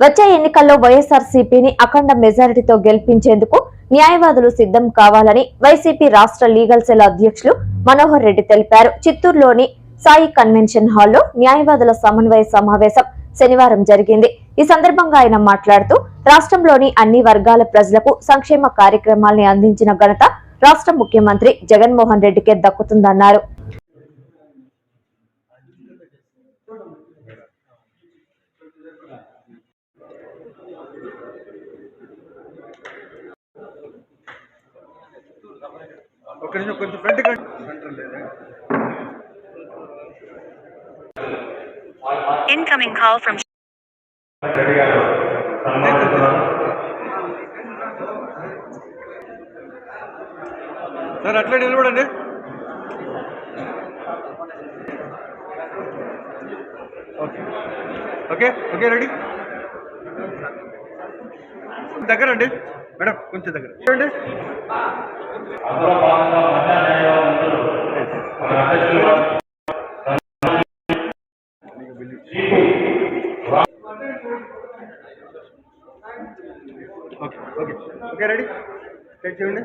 వచ్చే ఎన్నికల్లో వైఎస్ఆర్సీపీని అఖండ మెజారిటీతో గెలిపించేందుకు న్యాయవాదులు సిద్ధం కావాలని వైసీపీ రాష్ట్ర లీగల్ సెల్ అధ్యక్షులు మనోహర్ రెడ్డి తెలిపారు. చిత్తూరులోని సాయి కన్వెన్షన్ హాల్లో న్యాయవాదుల సమన్వయ సమావేశం శనివారం జరిగింది. ఈ సందర్భంగా ఆయన మాట్లాడుతూ రాష్ట్రంలోని అన్ని వర్గాల ప్రజలకు సంక్షేమ కార్యక్రమాల్ని అందించిన ఘనత రాష్ట్ర ముఖ్యమంత్రి జగన్మోహన్ రెడ్డికే దక్కుతుందన్నారు. ఒక నిమిషం కొంచెం front Incoming call from sir అట్లే నిలబడండి. ఓకే ఓకే ఓకే రెడీ దగ్గర అండి మేడం కొంచెం దగ్గర. చూడండి okay okay. Okay ready? Check చేయండి.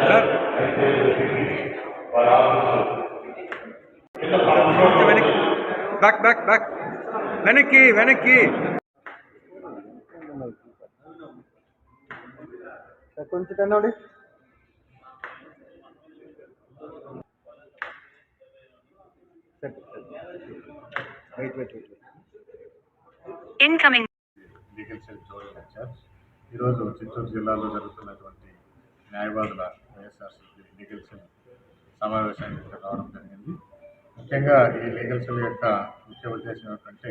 సార్ కొంచెం వెనక్కి బ్యాక్ బ్యాక్ బ్యాక్ వెనక్కి వెనక్కి. సార్ కొంచెం కన్నోడి wait wait wait incoming legal cell incharge ఈరోజు చిత్తూరు జిల్లాలో జరుగుతున్నటువంటి న్యాయవాదుల వైఎస్ఆర్సీపీ లీగల్ సెల్ సమావేశానికి ఇక్కడ రావడం జరిగింది. ముఖ్యంగా ఈ లీగల్ సెల్ యొక్క ముఖ్య ఉద్దేశం ఏమిటంటే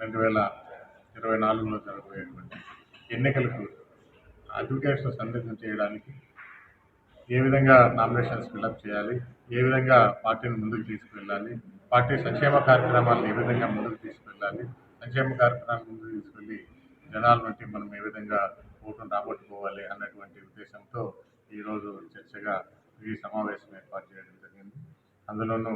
రెండు వేల ఇరవై నాలుగులో జరగబోయేటువంటి ఎన్నికలకు అడ్వకేట్స్ సందిగ్ధం చేయడానికి ఏ విధంగా నామినేషన్స్ ఫిల్అప్ చేయాలి ఏ విధంగా పార్టీని ముందుకు తీసుకువెళ్ళాలి పార్టీ సంక్షేమ కార్యక్రమాలను ఏ విధంగా ముందుకు తీసుకువెళ్ళాలి సంక్షేమ కార్యక్రమాలను ముందుకు తీసుకెళ్ళి జనాల నుండి మనం ఏ విధంగా ఓటును రాబట్టుకోవాలి అన్నటువంటి ఉద్దేశంతో ఈరోజు చర్చగా ఈ సమావేశం అందులోనూ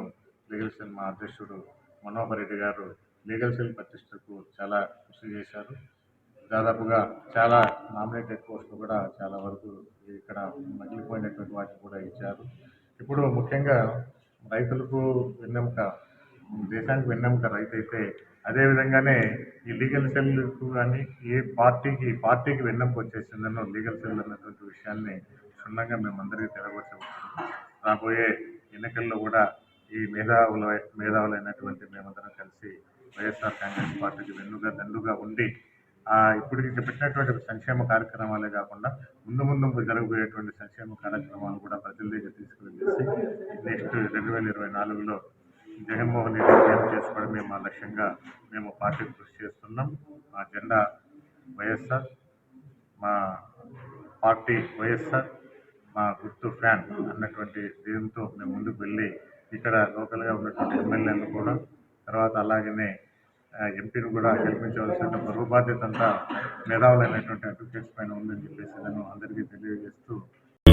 లీగల్ సెల్ మా అధ్యక్షుడు మనోహర్ రెడ్డి గారు లీగల్ సెల్ ప్రతిష్టకు చాలా కృషి చేశారు. దాదాపుగా చాలా నామినేటెడ్ పోస్టులు కూడా చాలా వరకు ఇక్కడ మగిలిపోయినటువంటి వాటిని కూడా ఇచ్చారు. ఇప్పుడు ముఖ్యంగా రైతులకు వెన్నెముక దేశానికి వెన్నెముక రైతు అయితే అదేవిధంగానే ఈ లీగల్ సెల్కు కానీ ఏ పార్టీకి పార్టీకి వెన్నెముక వచ్చేసిందనో లీగల్ సెల్ అన్నటువంటి విషయాన్ని క్షుణ్ణంగా మేమందరికీ తెలవచ్చుకుంటున్నాం రాబోయే ఎన్నికల్లో కూడా ఈ మేధావుల మేధావులైనటువంటి మేమందరం కలిసి వైఎస్ఆర్ కాంగ్రెస్ పార్టీకి వెన్నుగా దండుగా ఉండి ఇప్పటికి పెట్టినటువంటి సంక్షేమ కార్యక్రమాలే కాకుండా ముందు ముందు జరగబోయేటువంటి సంక్షేమ కార్యక్రమాలు కూడా ప్రజల దగ్గర తీసుకువెళ్ళేసి నెక్స్ట్ రెండు వేల ఇరవై నాలుగులో జగన్మోహన్ రెడ్డి సీఎం చేసుకోవడం మేము మా లక్ష్యంగా మేము పార్టీ కృషి చేస్తున్నాం. మా జెండా వైఎస్ఆర్ మా పార్టీ వైఎస్ఆర్ మా గుర్తు ఫ్యాన్ అన్నటువంటి దీంతో మేము ముందుకు వెళ్ళి ఇక్కడ లోకల్గా ఉన్నటువంటి ఎమ్మెల్యేలను కూడా తర్వాత అలాగనే ఎంపీని కూడా గెలిపించవలసిన బరువు బాధ్యత అంతా మేధావులైనటువంటి అడ్వకేట్స్ పైన ఉందని చెప్పేసి నేను అందరికీ తెలియజేస్తూ